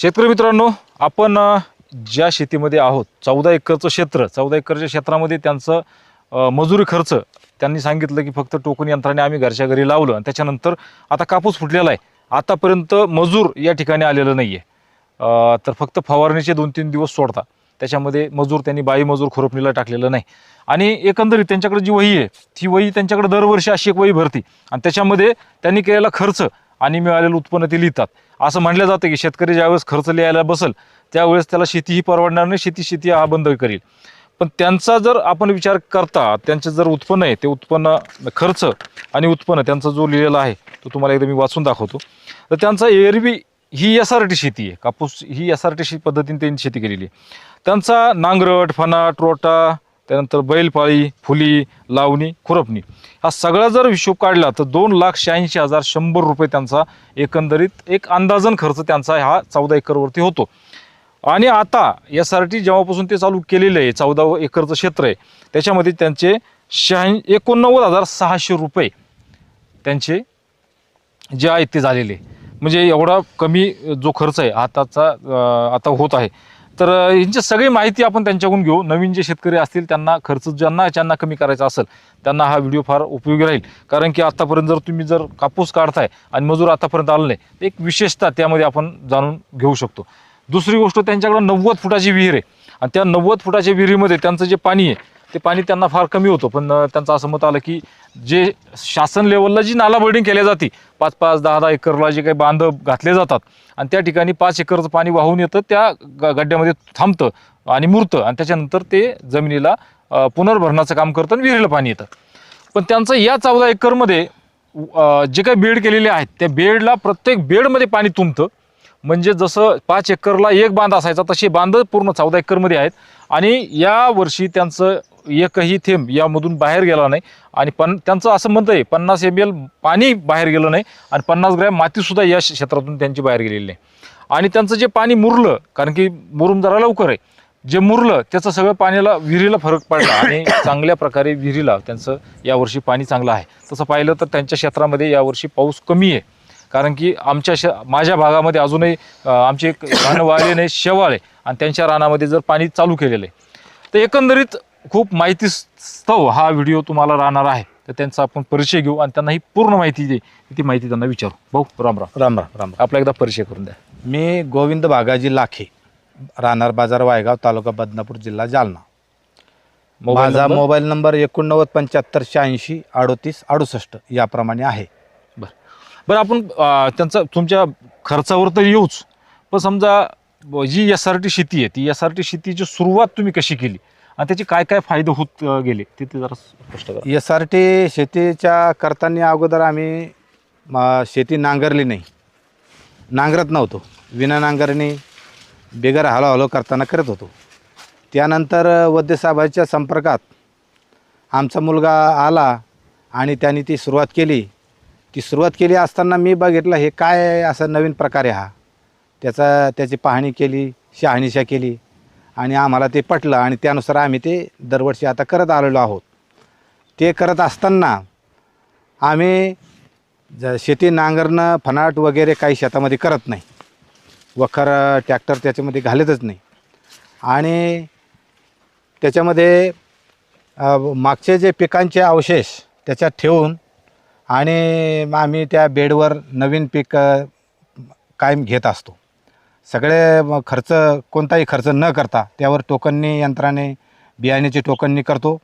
शेतकरी मित्रांनो आपण ज्या शेतीमध्ये आहोत चौदा एकरचं क्षेत्र चौदा एकरच्या क्षेत्रामध्ये त्यांचं मजुरी खर्च त्यांनी सांगितलं की फक्त टोकन यंत्राने आम्ही घरच्या घरी लावलं आणि त्याच्यानंतर आता कापूस फुटलेला आहे. आतापर्यंत मजूर या ठिकाणी आलेलं नाही आहे तर फक्त फवारणीचे दोन तीन दिवस सोडता त्याच्यामध्ये मजूर त्यांनी बाई मजूर खुरपणीला टाकलेलं नाही. आणि एकंदरीत त्यांच्याकडे जी वही आहे ती वही त्यांच्याकडे दरवर्षी अशी एक वही भरती. आणि त्याच्यामध्ये त्यांनी केलेला खर्च आणि मिळालेलं उत्पन्न ते लिहितात. असं म्हणलं जातं की शेतकरी ज्यावेळेस खर्च लिहायला बसल त्यावेळेस त्याला शेतीही परवडणार नाही शेती शेती हा बंद करील. पण त्यांचा जर आपण विचार करता त्यांचं जर उत्पन्न आहे ते उत्पन्न खर्च आणि उत्पन्न त्यांचा जो लिहिलेला आहे तो तुम्हाला एकदा मी वाचून दाखवतो. तर त्यांचा एरवी ही एस आर टी शेती आहे. कापूस ही एस आर टी पद्धतीने त्यांनी शेती केलेली आहे. त्यांचा नांगरट फनाट रोटा त्यानंतर बैलपाळी फुली लावणी खुरपणी. हा सगळा जर हिशोब काढला तर दोन लाख शहाऐंशी हजार शंभर रुपये त्यांचा एकंदरीत एक अंदाजन खर्च त्यांचा हा चौदा एकरवरती होतो. आणि आता एस आर टी जेव्हापासून ते चालू केलेलं आहे चौदा एकरचं क्षेत्र आहे त्याच्यामध्ये त्यांचे शहाऐं एकोणनव्वद हजार सहाशे रुपये त्यांचे जे आहेत ते झालेले. म्हणजे एवढा कमी जो खर्च आहे आताचा आता होत आहे. तर यांची सगळी माहिती आपण त्यांच्याकडून घेऊ. नवीन जे शेतकरी असतील त्यांना खर्च ज्यांना ज्यांना कमी करायचा असेल त्यांना हा व्हिडिओ फार उपयोगी राहील. कारण की आत्तापर्यंत जर तुम्ही जर कापूस काढताय आणि मजूर आतापर्यंत आला नाही एक विशेषता त्यामध्ये आपण जाणून घेऊ शकतो. दुसरी गोष्ट त्यांच्याकडं नव्वद फुटाची विहीर आहे. आणि त्या नव्वद फुटाच्या विहिरीमध्ये त्यांचं जे पाणी आहे ते पाणी त्यांना फार कमी होतं. पण त्यांचं असं मत आलं की जे शासन लेवलला जी नाला बोर्डिंग केल्या जाते पाच पाच दहा दहा एकरला जे काही बांध घातले जातात आणि त्या ठिकाणी पाच एकरचं पाणी वाहून येतं त्या ग- गड्ड्यामध्ये थांबतं आणि मुरतं आणि त्याच्यानंतर ते जमिनीला पुनर्भरणाचं काम करतं आणि विहिरीला पाणी येतं. पण त्यांचं या चौदा एकरमध्ये जे काही बेड केलेले आहेत त्या बेडला प्रत्येक बेडमध्ये पाणी तुंबतं. म्हणजे जसं पाच एकरला एक बांध असायचा तसे बांध पूर्ण चौदा एकरमध्ये आहेत. आणि या वर्षी त्यांचं एकही थेंब यामधून बाहेर गेला नाही. आणि पण त्यांचं असं म्हणतं आहे पन्नास एम एल पाणी बाहेर गेलं नाही आणि पन्नास ग्रॅम मातीसुद्धा या क्षेत्रातून त्यांची बाहेर गेलेली नाही. आणि त्यांचं जे पाणी मुरलं कारण की मुरून जरा लवकर आहे जे मुरलं त्याचं सगळं पाण्याला विहिरीला फरक पडला आणि चांगल्या प्रकारे विहिरीला त्यांचं यावर्षी पाणी चांगलं आहे. तसं पाहिलं तर त्यांच्या क्षेत्रामध्ये यावर्षी पाऊस कमी आहे. कारण की आमच्या श माझ्या भागामध्ये अजूनही आमचे एक रानं वाळले नाही शेवाळ आहे आणि त्यांच्या रानामध्ये जर पाणी चालू केलेलं आहे तर एकंदरीत खूप माहिती स्तव हा व्हिडिओ तुम्हाला राहणार आहे. तर त्यांचा आपण परिचय घेऊ आणि त्यांना ही पूर्ण माहिती दे. ती माहिती त्यांना विचारू. भाऊ राम राम. राम राम राम आपला एकदा परिचय करून द्या. मी गोविंद बागाजी लाखे राहणार बाजार वायगाव तालुका बदनापूर जिल्हा जालना. माझा? मोबाईल नंबर एकोणनव्वद पंच्याहत्तर शहाऐंशी अडोतीस अडुसष्ट याप्रमाणे आहे. बरं आपण त्यांचा तुमच्या खर्चावर तर येऊच. पण समजा जी एस आर टी शेती आहे ती एस आर टी शेतीची सुरुवात तुम्ही कशी केली? आणि त्याचे काय काय फायदे होत गेले? ते ते जरा स्पष्ट करा. एस आर टी शेतीच्या करताना अगोदर आम्ही शेती नांगरली नाही. नांगरत नव्हतो. विना नांगरणी बिगर हळूहळू करताना करत होतो. त्यानंतर वद्यसाहेबाच्या संपर्कात आमचा मुलगा आला आणि त्यांनी ती सुरुवात केली. ती सुरुवात केली असताना मी बघितलं हे काय असं नवीन प्रकार आहे हा. त्याचा त्याची पाहणी केली शहानिशा केली आणि आम्हाला ते पटलं आणि त्यानुसार आम्ही ते दरवर्षी आता करत आलेलो आहोत. ते करत असताना आम्ही ज शेती नांगरणं फनाट वगैरे काही शेतामध्ये करत नाही. वखर ट्रॅक्टर त्याच्यामध्ये घालतच नाही. आणि त्याच्यामध्ये मागचे जे पिकांचे अवशेष त्याच्यात ठेवून आणि मग आम्ही त्या बेडवर नवीन पीक कायम घेत असतो. सगळे खर्च कोणताही खर्च न करता त्यावर टोकननी यंत्राने बियाण्याची टोकननी करतो.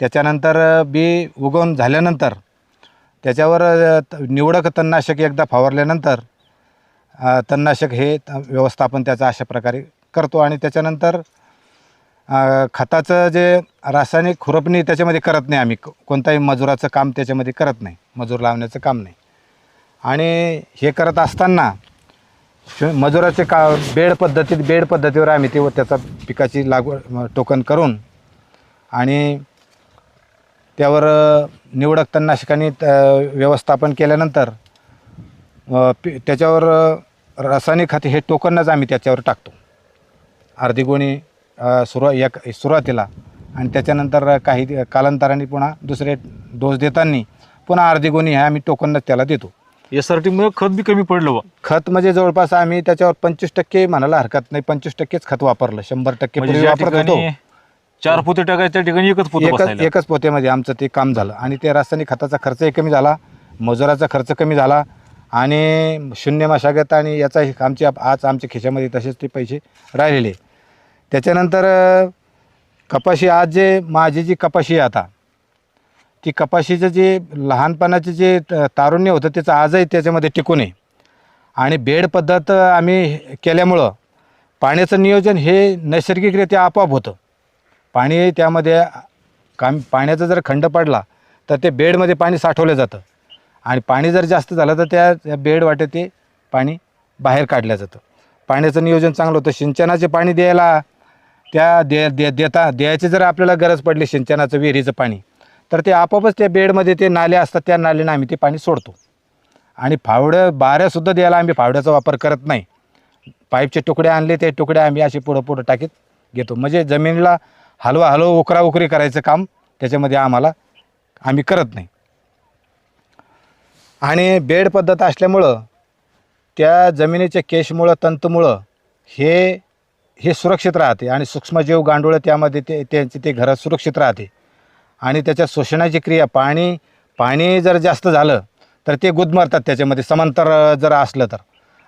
त्याच्यानंतर बी उगवून झाल्यानंतर त्याच्यावर त- निवडक तणनाशक एकदा फवारल्यानंतर तणनाशक हे त- व्यवस्थापन त्याचं अशा प्रकारे करतो. आणि त्याच्यानंतर खताचं जे रासायनिक खुरपणी त्याच्यामध्ये करत नाही आम्ही. कोणताही मजुराचं काम त्याच्यामध्ये करत नाही. मजूर लावण्याचं काम नाही. आणि हे करत असताना मजुराचे का बेड पद्धतीत बेड पद्धतीवर आम्ही ते व त्याचा पिकाची लागवड टोकन करून आणि त्यावर निवडक तणनाशकांनी त- व्यवस्थापन केल्यानंतर पि- त्याच्यावर रासायनिक खते हे टोकनच आम्ही त्याच्यावर टाकतो. अर्धी गोणी सुरुवा एक सुरुवातीला. आणि त्याच्यानंतर काही कालांतराने पुन्हा दुसरे डोस देताना पुन्हा अर्धी गोणी ह्या आम्ही टोकनच त्याला देतो. एस आर टीमुळे खत बी कमी पडलं बा. खत म्हणजे जवळपास आम्ही त्याच्यावर पंचवीस टक्के म्हणायला हरकत नाही पंचवीस टक्केच खत वापरलं शंभर टक्के म्हणजे पूर्वी ज्या वापरत होतो. ठिकाणी चार पोते टाकायच्या त्या ठिकाणी एकच पोतं एकच बसायला. एकच पोत्यामध्ये आमचं ते काम झालं. आणि ते रासायनिक खताचा खर्चही कमी झाला मजुराचा खर्च कमी झाला आणि शून्य मशागत आणि याचा आमची आज आमच्या खिशामध्ये तसेच ते पैसे राहिलेले. त्याच्यानंतर कपाशी आज जे माझी जी कपाशी आहे आता ती कपाशीचं जे लहानपणाचे जे तारुण्य होतं त्याचं आजही त्याच्यामध्ये टिकून आहे. आणि बेड पद्धत आम्ही केल्यामुळं पाण्याचं नियोजन हे नैसर्गिकरित्या आपोआप होतं. पाणी त्यामध्ये काम पाण्याचा जर खंड पडला तर ते बेडमध्ये पाणी साठवलं जातं. आणि पाणी जर जास्त झालं तर त्या त्या बेड वाटे ते पाणी बाहेर काढलं जातं. पाण्याचं नियोजन चांगलं होतं. सिंचनाचे पाणी द्यायला त्या दे दे देता द्यायची जर आपल्याला गरज पडली सिंचनाचं विहिरीचं पाणी तर ते आपोआपच त्या बेडमध्ये ते नाले असतात त्या नाल्यानं आम्ही ते पाणी सोडतो. आणि फावडं बाऱ्यासुद्धा द्यायला आम्ही फावड्याचा वापर करत नाही. पाईपचे तुकडे आणले ते तुकडे आम्ही असे पुढं पुढं टाकीत घेतो. म्हणजे जमिनीला हलवा हलव उकरा उकरी करायचं काम त्याच्यामध्ये आम्हाला आम्ही करत नाही. आणि बेड पद्धत असल्यामुळं त्या जमिनीच्या केशमुळं तंतुमुळं हे हे सुरक्षित राहते आणि सूक्ष्मजीव गांडूळ त्यामध्ये ते त्यांचे ते घरात सुरक्षित राहते आणि त्याच्या शोषणाची क्रिया पाणी पाणी जर जास्त झालं तर ते गुदमरतात त्याच्यामध्ये समांतर जर असलं तर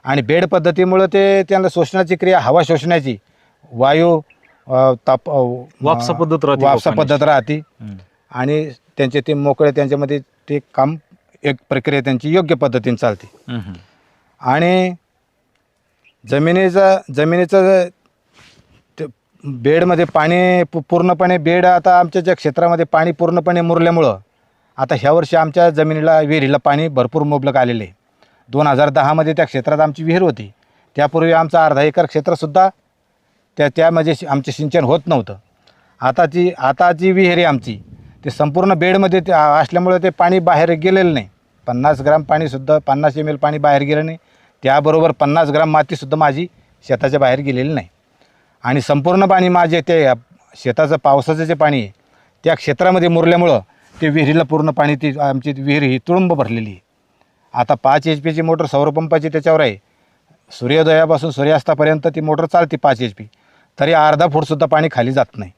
आणि बेड पद्धतीमुळं ते त्यांना शोषणाची क्रिया हवा शोषण्याची वायू ताप वापसा पद्धत राहते वापसा. पद्धत राहते. आणि त्यांचे ते मोकळे त्यांच्यामध्ये ते काम एक प्रक्रिया त्यांची योग्य पद्धतीने चालते. आणि जमिनीचं जमिनीचं बेडमध्ये पाणी पू पूर्णपणे बेड आता आमच्या ज्या क्षेत्रामध्ये पाणी पूर्णपणे मुरल्यामुळं आता ह्या वर्षी आमच्या जमिनीला विहिरीला पाणी भरपूर मुबलक आलेले. आहे दोन हजार दहामध्ये त्या क्षेत्रात आमची विहीर होती. त्यापूर्वी आमचं अर्धा एकर क्षेत्रसुद्धा त्या त्यामध्ये म्हणजे शि- आमचे सिंचन होत नव्हतं. आता जी आता जी विहीर आहे आमची ते संपूर्ण बेडमध्ये ते आ- असल्यामुळे ते पाणी बाहेर गेलेलं नाही. पन्नास ग्राम पाणीसुद्धा पन्नास एम एल पाणी बाहेर गेलं नाही. त्याबरोबर पन्नास ग्राम मातीसुद्धा माझी शेताच्या बाहेर गेलेली नाही. आणि संपूर्ण पाणी माझे ते शेताचं पावसाचं जे पाणी आहे त्या क्षेत्रामध्ये मुरल्यामुळं ते विहिरीला पूर्ण पाणी ती आमची विहीर ही तुळंब भरलेली आहे. आता पाच एच पीची मोटर सौरपंपाची त्याच्यावर आहे. सूर्योदयापासून सूर्यास्तापर्यंत ती मोटर चालते पाच एच पी तरी अर्धा फूटसुद्धा पाणी खाली जात नाही.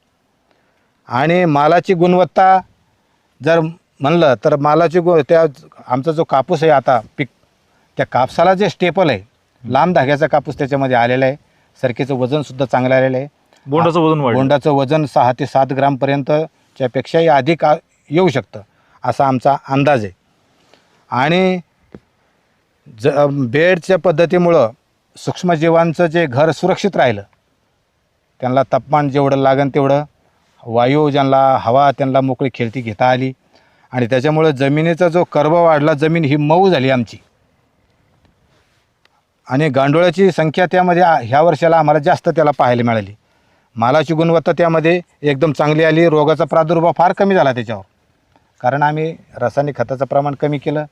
आणि मालाची गुणवत्ता जर म्हणलं तर मालाची गु त्या आमचा जो कापूस आहे आता पीक त्या कापसाला जे स्टेपल आहे लांब धाग्याचा कापूस त्याच्यामध्ये आलेला आहे. सरकेचं वजनसुद्धा चांगलं आलेलं आहे. बोंडाचं वजन वाढलं. बोंडाचं वजन सहा ते सात ग्रामपर्यंतच्या पेक्षाही अधिक आ- येऊ शकतं असा आमचा अंदाज आहे. आणि ज बेडच्या पद्धतीमुळं सूक्ष्मजीवांचं जे घर सुरक्षित राहिलं त्यांना तापमान जेवढं लागन तेवढं वायू ज्यांना हवा त्यांना मोकळी खेळती घेता आली. आणि त्याच्यामुळं जमिनीचा जो कर्ब वाढला जमीन ही मऊ झाली आमची. आणि गांडोळाची संख्या त्यामध्ये आ- ह्या वर्षाला आम्हाला जास्त त्याला पाहायला मिळाली. मालाची गुणवत्ता त्यामध्ये एकदम चांगली आली रोगाचा प्रादुर्भाव फार कमी झाला त्याच्यावर. कारण आम्ही रासायनिक खताचं प्रमाण कमी केलं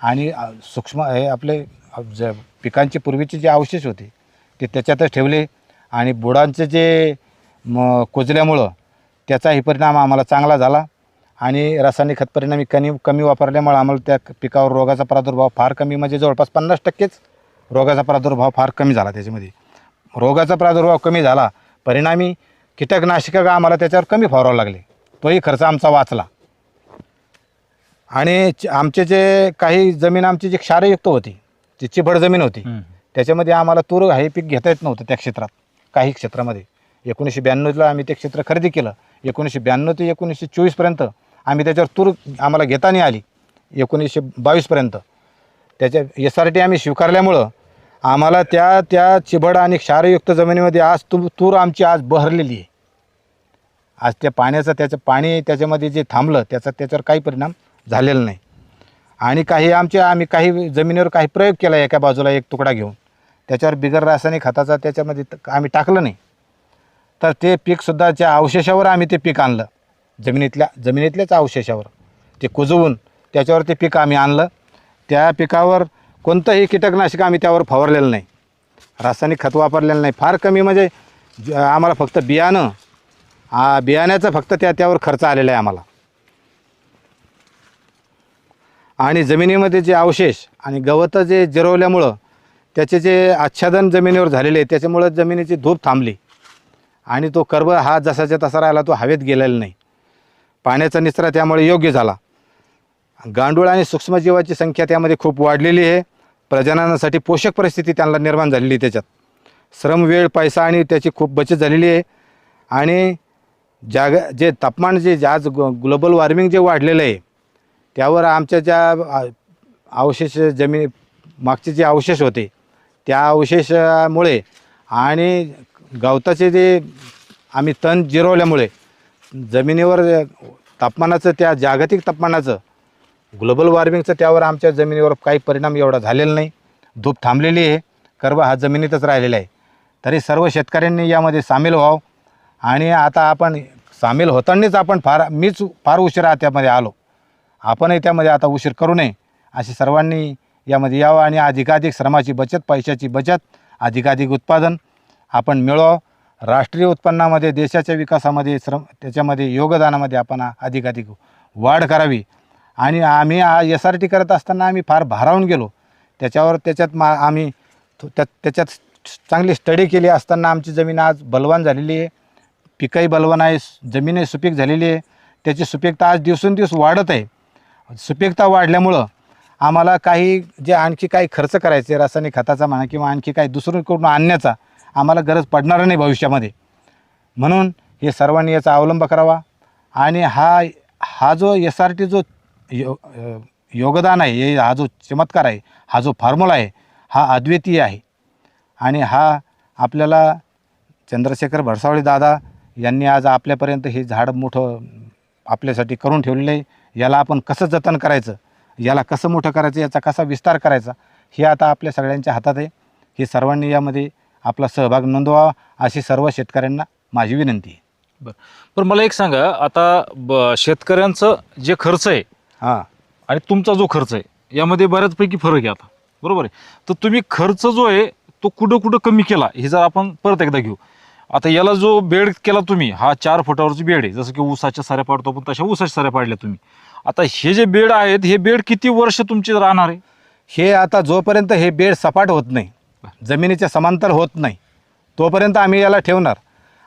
आणि सूक्ष्म हे आपले अ, ज पिकांचे पूर्वीचे जे अवशेष होते ते त्याच्यातच ठेवले आणि बुडांचे जे म कुजल्यामुळं त्याचाही परिणाम आम्हाला चांगला झाला आणि रासायनिक खत परिणामी कमी कमी वापरल्यामुळे आम्हाला त्या पिकावर रोगाचा प्रादुर्भाव फार कमी म्हणजे जवळपास पन्नास टक्केच रोगाचा प्रादुर्भाव फार कमी झाला त्याच्यामध्ये. रोगाचा प्रादुर्भाव कमी झाला परिणामी कीटकनाशकं आम्हाला त्याच्यावर कमी फवारावं लागले? तोही खर्च आमचा वाचला. आणि आमचे जे काही जमीन आमची जी क्षारयुक्त होती जी चिबड जमीन होती. त्याच्यामध्ये आम्हाला तूर हे पीक घेता येत नव्हतं त्या क्षेत्रात काही क्षेत्रामध्ये. एकोणीसशे ब्याण्णवला आम्ही ते क्षेत्र खरेदी केलं. एकोणीसशे ब्याण्णव ते एकोणीसशे चोवीसपर्यंत आम्ही त्याच्यावर तूर आम्हाला घेता नाही आली. एकोणीसशे बावीसपर्यंत त्याच्या एस आर टी आम्ही स्वीकारल्यामुळं आम्हाला त्या त्या चिबड आणि क्षारयुक्त जमिनीमध्ये आज तू तूर आमची आज बहरलेली आहे. आज त्या पाण्याचं त्याचं पाणी त्याच्यामध्ये जे थांबलं त्याचा त्याच्यावर काही परिणाम झालेला नाही. आणि काही आमचे आम्ही काही जमिनीवर काही प्रयोग केला एका बाजूला एक तुकडा घेऊन. त्याच्यावर बिगर रासायनिक खताचा त्याच्यामध्ये आम्ही टाकलं नाही. तर ते पीकसुद्धा त्या अवशेषावर आम्ही ते पीक आणलं. जमिनीतल्या जमिनीतल्याच अवशेषावर. ते कुजवून त्याच्यावर ते पीक आम्ही आणलं. त्या पिकावर कोणतंही कीटकनाशक आम्ही त्यावर फवारलेलं नाही. रासायनिक खत वापरलेलं नाही. फार कमी म्हणजे ज- आम्हाला फक्त बियाणं आ, बियाण्याचा फक्त त्या त्यावर खर्च आलेला आहे आम्हाला. आणि जमिनीमध्ये जे अवशेष आणि गवतं जे जिरवल्यामुळं त्याचे जे आच्छादन जमिनीवर झालेले आहे त्याच्यामुळं जमिनीची धूप थांबली. आणि तो कर्ब हा जसाच्या तसा राहिला तो हवेत गेलेला नाही. पाण्याचा निचरा त्यामुळे योग्य झाला. गांडूळ आणि सूक्ष्मजीवाची संख्या त्यामध्ये खूप वाढलेली आहे. प्रजननासाठी पोषक परिस्थिती त्यांना निर्माण झालेली आहे त्याच्यात. श्रम वेळ पैसा आणि त्याची खूप बचत झालेली आहे. आणि जाग जे तापमान जे जे आज ग्लोबल वॉर्मिंग जे वाढलेलं आहे त्यावर आमच्या ज्या अवशेष जमीन मागचे जे अवशेष होते त्या अवशेषामुळे आणि गवताचे जे आम्ही तण जिरवल्यामुळे जमिनीवर तापमानाचं त्या जागतिक तापमानाचं ग्लोबल वॉर्मिंगचं त्यावर आमच्या जमिनीवर काही परिणाम एवढा झालेला नाही. धूप थांबलेली आहे. कर्ब हा जमिनीतच राहिलेला आहे. तरी सर्व शेतकऱ्यांनी यामध्ये सामील व्हावं. आणि आता आपण सामील होतानाच आपण फार मीच फार उशिरा त्यामध्ये आलो. आपणही त्यामध्ये आता उशीर करू नये. असे सर्वांनी यामध्ये यावं आणि अधिकाधिक श्रमाची बचत पैशाची बचत अधिकाधिक उत्पादन आपण मिळवावं. राष्ट्रीय उत्पन्नामध्ये देशाच्या विकासामध्ये श्रम त्याच्यामध्ये योगदानामध्ये आपण अधिकाधिक वाढ करावी. आणि आम्ही एस आर टी करत असताना आम्ही फार भारावून गेलो. त्याच्यावर त्याच्यात मा आम्ही तो- त्या त्याच्यात चांगली स्टडी केली असताना आमची जमीन आज बलवान झालेली आहे. पिकंही बलवान आहे जमीनही सुपीक झालेली आहे. त्याची सुपीकता आज दिवसेंदिवस वाढत आहे. सुपीकता वाढल्यामुळं आम्हाला काही जे आणखी काही खर्च करायचे रासायनिक खताचा म्हणा किंवा आणखी काही दुसरीकडून आणण्याचा आम्हाला गरज पडणार नाही भविष्यामध्ये. म्हणून हे सर्वांनी याचा अवलंब करावा. आणि हा हा जो एस आर टी जो यो योगदान आहे. हे हा जो चमत्कार आहे हा जो फॉर्म्युला आहे हा अद्वितीय आहे. आणि हा आपल्याला चंद्रशेखर भरसावळी दादा यांनी आज आपल्यापर्यंत हे झाड मोठं आपल्यासाठी करून ठेवलेलं आहे. याला आपण कसं जतन करायचं याला कसं मोठं करायचं याचा कसा विस्तार करायचा हे आता आपल्या सगळ्यांच्या हातात आहे. हे सर्वांनी यामध्ये आपला सहभाग नोंदवावा अशी सर्व शेतकऱ्यांना माझी विनंती आहे. बरं. पण मला एक सांगा आता ब- शेतकऱ्यांचं जे खर्च आहे हां. आणि तुमचा जो खर्च आहे यामध्ये बऱ्याचपैकी फरक आहे आता. बरोबर आहे? तर तुम्ही खर्च जो आहे तो कुठं कुठं कमी केला हे जर आपण परत एकदा घेऊ. आता याला जो बेड केला तुम्ही हा चार फुटावरची बेड आहे. जसं की ऊसाच्या साऱ्या पाडतो आपण तशा ऊसाच्या साऱ्या पाडल्या तुम्ही. आता हे जे बेड आहेत हे बेड किती वर्ष तुमचे राहणार आहे? हे आता जोपर्यंत हे बेड सपाट होत नाही जमिनीच्या समांतर होत नाही तोपर्यंत आम्ही याला ठेवणार.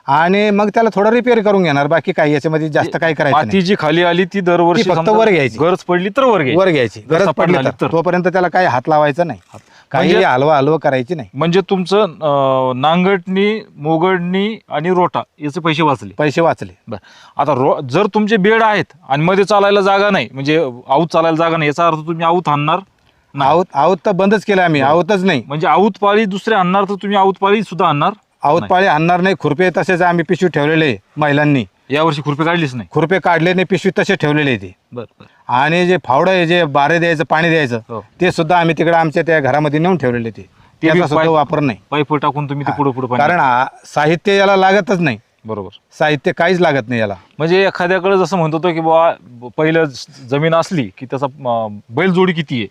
आणि मग त्याला थोडं रिपेअर करून घेणार बाकी काही याच्यामध्ये जास्त काही करायचं माती नाही जी खाली आली ती दरवर्षी ती फक्त समजा वर घ्यायची. गरज पडली तर वर घ्यायची. वर घ्यायची. गरज पडली तर. तर. तोपर्यंत त्याला काही हात लावायचा नाही. काही म्हणजे- हलवा हलवा करायची नाही. म्हणजे तुमचं अं, नांगरटणी मोगडणी आणि रोटा याचे पैसे वाचले. पैसे वाचले. बर. आता रो जर तुमचे बेड आहेत आणि मध्ये चालायला जागा नाही म्हणजे आऊत चालायला जागा नाही याचा अर्थ तुम्ही आऊत आणणार नाही. आऊत आऊत तर बंदच केलं आम्ही. आऊतच नाही. म्हणजे आऊत पाळी दुसरे आणणार तर तुम्ही आऊत पाळी सुद्धा आणणार? आऊत नाही. पाळी आणणार नाही. खुरपे तसेच आम्ही पिशवी ठेवलेले महिलांनी. यावर्षी खुरपे काढलीच नाही. खुरपे काढले नाही पिशवी तसे ठेवलेले ते. बर आणि जे फावडं आहे जे बारे द्यायचं पाणी द्यायचं हो. ते सुद्धा आम्ही तिकडे आमच्या त्या घरामध्ये नेऊन ठेवलेले ते. त्याचा सुद्धा वापर नाही. पाईप टाकून तुम्ही ते पुढे पुढे कारण आ- साहित्य याला लागतच नाही. बरोबर. साहित्य काहीच लागत नाही याला. म्हणजे एखाद्याकडे जसं म्हणतो तो की बाबा पहिलं ज- जमीन असली की त्याचा अं, बैलजोडी किती आहे?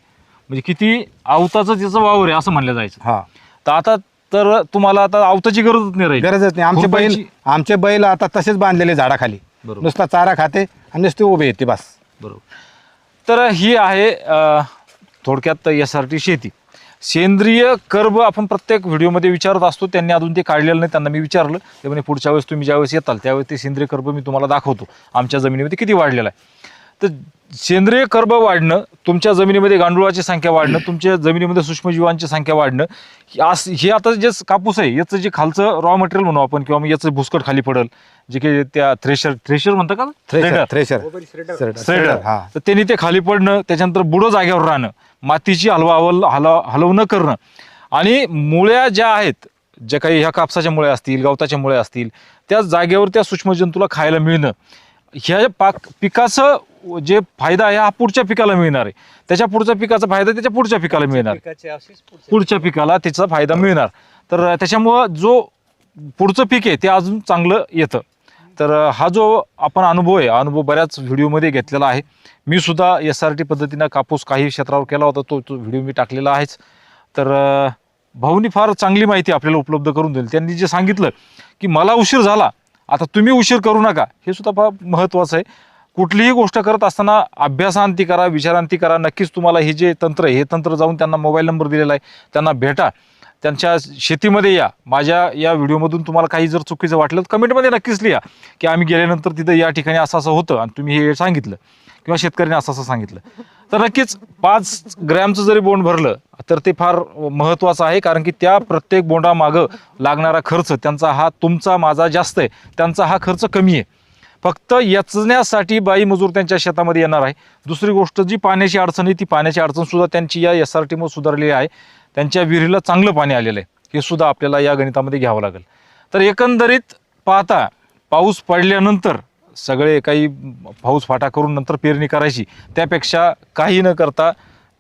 म्हणजे किती आवताचं त्याचं वावर आहे असं म्हणलं जायचं. हा. तर आता तर तुम्हाला आता आवताची गरजच नाही राहील. गरजच नाही. आमचे बैल खुरपायची- आमचे बैल आता तसेच बांधलेले झाडाखाली. बरोबर. नुसता चारा खाते आणि नुसते उभे येते बस. बरोबर. तर ही आहे अ, थोडक्यात एस आर टी शेती. सेंद्रिय कर्ब आपण प्रत्येक व्हिडिओमध्ये विचारत असतो. त्यांनी अजून ते काढलेलं नाही त्यांना मी विचारलं. ते म्हणे पुढच्या वेळेस तुम्ही ज्यावेळेस येताल त्यावेळेस ते सेंद्रिय कर्ब मी तुम्हाला दाखवतो. आमच्या जमिनीमध्ये किती वाढलेला आहे? तर सेंद्रिय कर्ब वाढणं तुमच्या जमिनीमध्ये गांडुळाची संख्या वाढणं तुमच्या जमिनीमध्ये सूक्ष्मजीवांची संख्या वाढणं हे अस- हे आता जे कापूस आहे याचं जे खालचं रॉ मटेरियल म्हणू आपण किंवा मग याचं भुसकट खाली पडल जे काही त्या थ्रेशर थ्रेशर म्हणतं का? थ्रेशर. थ्रेशर स्ट्रेडर हा. तर त्यांनी ते खाली पडणं त्याच्यानंतर बुडं जागेवर राहणं मातीची हलवा हवल हलव हलवणं करणं. आणि मुळ्या ज्या आहेत ज्या काही ह्या कापसाच्या मुळ्या असतील गवताच्या मुळ्या असतील त्या जागेवर त्या सूक्ष्मजंतूला खायला मिळणं. ह्या पाक पिकाचं जे फायदा आहे हा पुढच्या पिकाला मिळणार आहे. त्याच्या पुढच्या पिकाचा फायदा त्याच्या पुढच्या पिकाला मिळणार. पुढच्या पिकाला त्याचा फायदा मिळणार. तर त्याच्यामुळं जो पुढचं पीक आहे ते अजून चांगलं येतं. तर हा जो आपण अनुभव आहे हा अनुभव बऱ्याच व्हिडिओमध्ये घेतलेला आहे. मी सुद्धा एस आर टी पद्धतीनं कापूस काही क्षेत्रावर केला होता तो तो व्हिडिओ मी टाकलेला आहेच. तर अं, भाऊनी फार चांगली माहिती आपल्याला उपलब्ध करून दिली. त्यांनी जे सांगितलं की मला उशीर झाला आता तुम्ही उशीर करू नका. हे सुद्धा फार महत्त्वाचं आहे. कुठलीही गोष्ट करत असताना अभ्यासांती करा विचारांती करा. नक्कीच तुम्हाला हे जे तंत्र आहे हे तंत्र जाऊन त्यांना मोबाईल नंबर दिलेला आहे. त्यांना भेटा. त्यांच्या शेतीमध्ये या. माझ्या या व्हिडिओमधून तुम्हाला काही जर चुकीचं वाटलं तर कमेंटमध्ये नक्कीच लिहा की आम्ही गेल्यानंतर तिथं या ठिकाणी असं असं होतं आणि तुम्ही हे सांगितलं. किंवा शेतकऱ्याने असं असं सांगितलं. तर नक्कीच पाच ग्रॅमचं जरी बोंड भरलं तर ते फार महत्त्वाचं आहे कारण की त्या प्रत्येक बोंडामागं लागणारा खर्च त्यांचा हा तुमचा माझा जास्त आहे त्यांचा हा खर्च कमी आहे. फक्त यचण्यासाठी बाई मजूर त्यांच्या शेतामध्ये येणार आहे. दुसरी गोष्ट जी पाण्याची अडचण आहे ती पाण्याची अडचणसुद्धा त्यांची या एस आर टीमुळे सुधारलेली आहे. त्यांच्या विहिरीला चांगलं पाणी आलेलं आहे. हे सुद्धा आपल्याला या गणितामध्ये घ्यावं लागेल. तर एकंदरीत पाहता पाऊस पडल्यानंतर सगळे काही पाऊस फाटा करून नंतर पेरणी करायची त्यापेक्षा काही न करता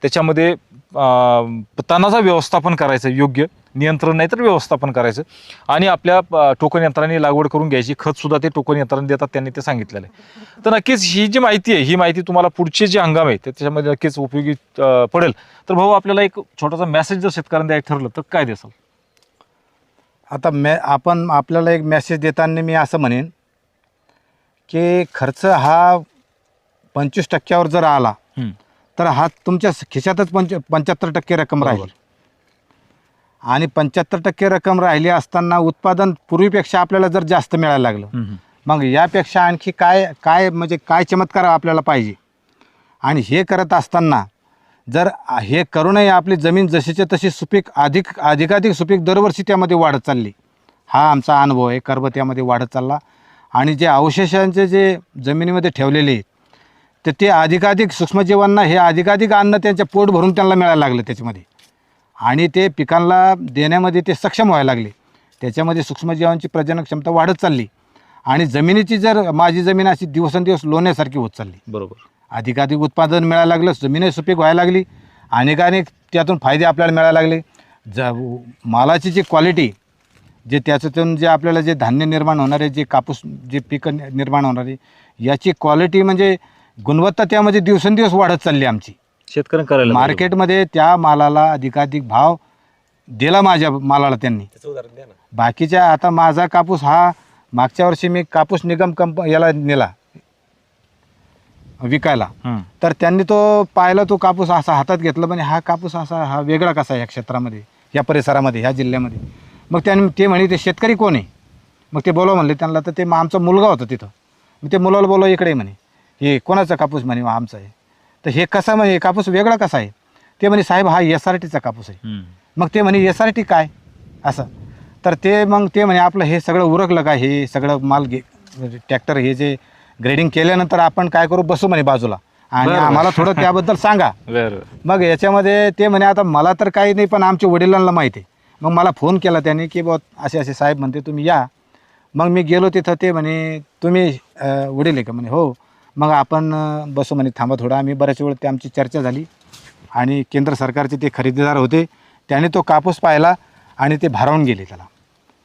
त्याच्यामध्ये तणाचा तणाचं व्यवस्थापन करायचं योग्य नियंत्रण नाही तर व्यवस्थापन करायचं. आणि आपल्या टोकन यंत्राने लागवड करून घ्यायची खतसुद्धा ते टोकन यंत्राने देतात त्यांनी ते सांगितलेलं आहे. तर नक्कीच ही जी माहिती आहे ही माहिती तुम्हाला पुढचे जे हंगाम आहे त्याच्यामध्ये नक्कीच उपयोगी पडेल. तर भाऊ आपल्याला एक छोटासा मेसेज जर शेतकऱ्यांना द्यायचं ठरलं तर काय देसाल? आता मॅ आपण आपल्याला एक मेसेज देताना मी असं म्हणेन की खर्च हा पंचवीस टक्क्यावर जर आला हम्म. तर हा तुमच्या खिशातच पंच पंच्याहत्तर टक्के रक्कम राहील. आणि पंच्याहत्तर टक्के रक्कम राहिली असताना उत्पादन पूर्वीपेक्षा आपल्याला जर जास्त मिळायला लागलं हम्म. मग यापेक्षा आणखी काय काय म्हणजे काय चमत्कार आपल्याला पाहिजे आणि हे करत असताना जर हे करूनही आपली जमीन जशीच्या तशी सुपीक अधिक अधिकाधिक सुपीक दरवर्षी त्यामध्ये वाढत चालली हा आमचा अनुभव आहे कर्ब त्यामध्ये वाढत चालला आणि जे अवशेषांचे जे जमिनीमध्ये ठेवलेले तर ते अधिकाधिक सूक्ष्मजीवांना हे अधिकाधिक अन्न त्यांच्या पोट भरून त्यांना मिळायला लागलं त्याच्यामध्ये. आणि ते पिकांना देण्यामध्ये ते सक्षम व्हायला लागले. त्याच्यामध्ये सूक्ष्मजीवांची प्रजनन क्षमता वाढत चालली. आणि जमिनीची जर माझी जमीन अशी दिवसेंदिवस लोण्यासारखी होत चालली. बरोबर. अधिकाधिक उत्पादन मिळायला लागलं जमीनही सुपीक व्हायला लागली. अनेकानेक त्यातून फायदे आपल्याला मिळायला लागले. ज मालाची जी क्वालिटी जे त्याच्यातून जे आपल्याला जे धान्य निर्माण होणारे जे कापूस जे पिकं निर्माण होणारे याची क्वालिटी म्हणजे गुणवत्ता त्यामध्ये दिवसेंदिवस वाढत चालली आमची. शेतकऱ्यांना करायला. मार्केटमध्ये त्या मालाला अधिकाधिक भाव दिला माझ्या मालाला त्यांनी. बाकीच्या आता माझा कापूस हा मागच्या वर्षी मी कापूस निगम कंप याला नेला विकायला. तर त्यांनी तो पाहिला तो कापूस असा हातात घेतला म्हणजे हा कापूस असा हा वेगळा कसा आहे या क्षेत्रामध्ये या परिसरामध्ये ह्या जिल्ह्यामध्ये? मग त्यांनी ते म्हणे ते शेतकरी कोण आहे? मग ते बोलव म्हणले त्यांना तर ते मग आमचा मुलगा होता तिथं. मग ते मुलाला बोलव इकडे म्हणे. हे कोणाचा कापूस? म्हणे "हा आमचा आहे. तर हे कसा म्हणे कापूस वेगळा कसा आहे? ते म्हणे साहेब हा एस आर टीचा कापूस आहे. मग ते म्हणे एस आर टी काय? असं. तर ते मग ते म्हणे आपलं हे सगळं उरकलं का? हे सगळं माल घे म्हणजे ट्रॅक्टर हे जे ग्रेडिंग केल्यानंतर आपण काय करू? बसू म्हणे बाजूला. आणि. आम्हाला थोडं त्याबद्दल सांगा. मग याच्यामध्ये ते म्हणे आता मला तर काही नाही पण आमच्या वडिलांना माहिती आहे. मग मला फोन केला त्याने की बा असे असे साहेब म्हणते तुम्ही या. मग मी गेलो तिथं ते म्हणे तुम्ही आहे का? म्हणे हो. मग आपण बसू म्हणे थांबा थोडं. आम्ही बऱ्याच वेळ ते आमची चर्चा झाली आणि केंद्र सरकारचे ते खरेदीदार होते. त्याने तो कापूस पाहिला आणि ते भारावून गेले त्याला.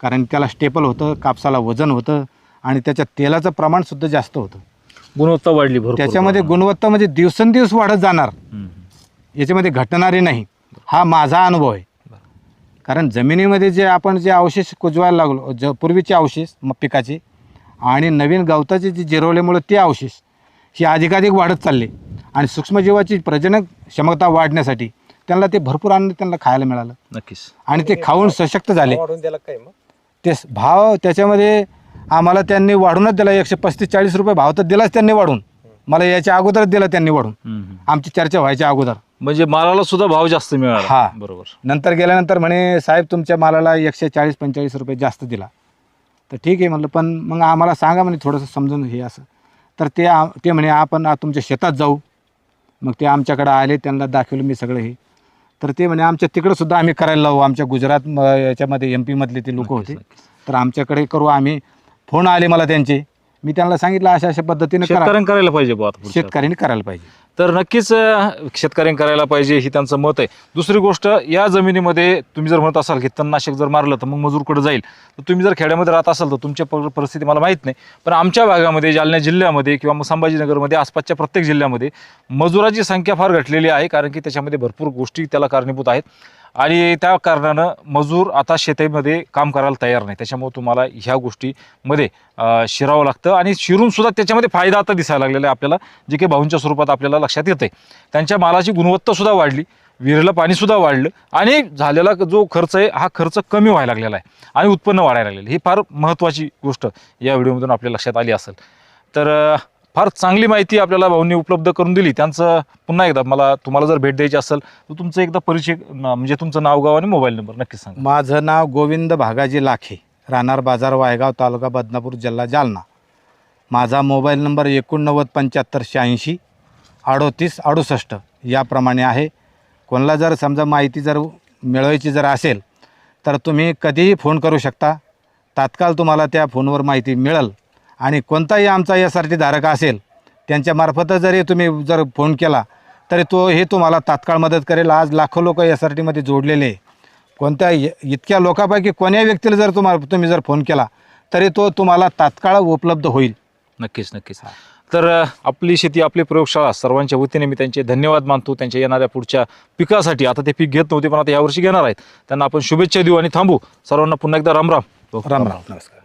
कारण त्याला स्टेपल होतं कापसाला वजन होतं आणि त्याच्यात तेलाचं प्रमाणसुद्धा जास्त होतं. गुणवत्ता वाढली भरपूर. त्याच्यामध्ये गुणवत्ता म्हणजे दिवसेंदिवस वाढत जाणार. याच्यामध्ये घटणारे नाही. हा माझा अनुभव आहे. कारण जमिनीमध्ये जे आपण जे अवशेष कुजवायला लागलो ज पूर्वीचे अवशेष मग पिकाचे आणि नवीन गवताचे जे जिरवल्यामुळे ते अवशेष हे अधिकाधिक वाढत चालले. आणि सूक्ष्मजीवाची प्रजनक क्षमता वाढण्यासाठी त्यांना ते भरपूर अन्न त्यांना खायला मिळालं. नक्कीच. आणि ते खाऊन सशक्त झाले. वाढून दिला काय मग? ते भाव त्याच्यामध्ये आम्हाला त्यांनी वाढूनच दिला. एकशे पस्तीस चाळीस रुपये भाव तर दिलाच त्यांनी वाढून. मला याच्या अगोदरच दिला त्यांनी वाढून. आमची चर्चा व्हायच्या अगोदर. म्हणजे मालाला सुद्धा भाव जास्त मिळाला. हा. बरोबर. नंतर गेल्यानंतर म्हणे साहेब तुमच्या मालाला एकशे चाळीस पंचेचाळीस रुपये जास्त दिला. तर ठीक आहे म्हटलं पण मग आम्हाला सांगा म्हणे थोडंसं समजून हे असं. तर ते आ- ते म्हणे आपण आ- तुमच्या शेतात जाऊ. मग ते आमच्याकडं आले त्यांना दाखवलं मी सगळं हे. तर ते म्हणे आमच्या तिकडं सुद्धा आम्ही करायला लावू. आमच्या गुजरात म- याच्यामध्ये एम पीमधले ते लोक होते. तर आमच्याकडे करू आम्ही. फोन आले मला त्यांचे. मी त्यांना सांगितलं अशा अशा पद्धतीने करा. शेतकऱ्यांना करायला पाहिजे बुवा आता पुढच्या. शेतकऱ्यांनी करायला पाहिजे. तर नक्कीच अं, शेतकऱ्यांनी करायला पाहिजे ही त्यांचं मत आहे. दुसरी गोष्ट या जमिनीमध्ये तुम्ही जर म्हणत असाल की तणनाशक जर मारलं तर मग मजूरकडे जाईल. तर तुम्ही जर खेड्यामध्ये राहत असाल तर तुमच्या पर- परिस्थिती मला माहीत नाही. पण आमच्या भागामध्ये जालना जिल्ह्यामध्ये किंवा मग संभाजीनगरमध्ये आसपासच्या प्रत्येक जिल्ह्यामध्ये मजुराची संख्या फार घटलेली आहे. कारण की त्याच्यामध्ये भरपूर गोष्टी त्याला कारणीभूत आहेत. आणि त्या कारणानं मजूर आता शेतीमध्ये काम करायला तयार नाही. त्याच्यामुळे तुम्हाला ह्या गोष्टीमध्ये शिरावं लागतं आणि शिरूनसुद्धा त्याच्यामध्ये फायदा आता दिसायला लागलेला आहे आपल्याला जे काही भाऊंच्या स्वरूपात आपल्याला लक्षात येते त्यांच्या मालाची गुणवत्तासुद्धा वाढली विहिरीला पाणीसुद्धा वाढलं आणि झालेला जो खर्च आहे हा खर्च कमी व्हायला लागलेला आहे आणि उत्पन्न वाढायला लागलेलं ही फार महत्त्वाची गोष्ट या व्हिडिओमधून आपल्या लक्षात आली असेल. तर फार चांगली माहिती आपल्याला भाऊंनी उपलब्ध करून दिली. त्यांचं पुन्हा एकदा मला तुम्हाला जर भेट द्यायची असेल तर तुमचं एकदा परिचय म्हणजे तुमचं नाव गाव आणि मोबाईल नंबर नक्की सांगा. माझं नाव गोविंद भागाजी लाखे राहणार बाजार वायगाव तालुका बदनापूर जिल्हा जालना. माझा मोबाईल नंबर एकोणनव्वद पंच्याहत्तर शहाऐंशी अडोतीस अडुसष्ट याप्रमाणे आहे. कोणाला जर समजा माहिती जर मिळवायची जर असेल तर तुम्ही कधीही फोन करू शकता. तात्काळ तुम्हाला त्या फोनवर माहिती मिळेल. आणि कोणताही आमचा एस आर टी धारक असेल त्यांच्यामार्फत जरी तुम्ही जर फोन केला तरी तो हे तुम्हाला तात्काळ मदत करेल. आज लाखो लोक एस आर टीमध्ये जोडलेले आहे. कोणत्या इतक्या लोकांपैकी कोण्या व्यक्तीला जर तुम्हाला तुम्ही जर फोन केला तरी तो तुम्हाला तात्काळ उपलब्ध होईल. नक्कीच नक्कीच. तर आपली शेती आपली प्रयोगशाळा सर्वांच्या वतीने मी त्यांचे धन्यवाद मानतो. त्यांच्या येणाऱ्या पुढच्या पिकासाठी आता ते पीक घेत नव्हते पण आता यावर्षी घेणार आहेत. त्यांना आपण शुभेच्छा देऊ आणि थांबू. सर्वांना पुन्हा एकदा रामराम. राम राम नमस्कार.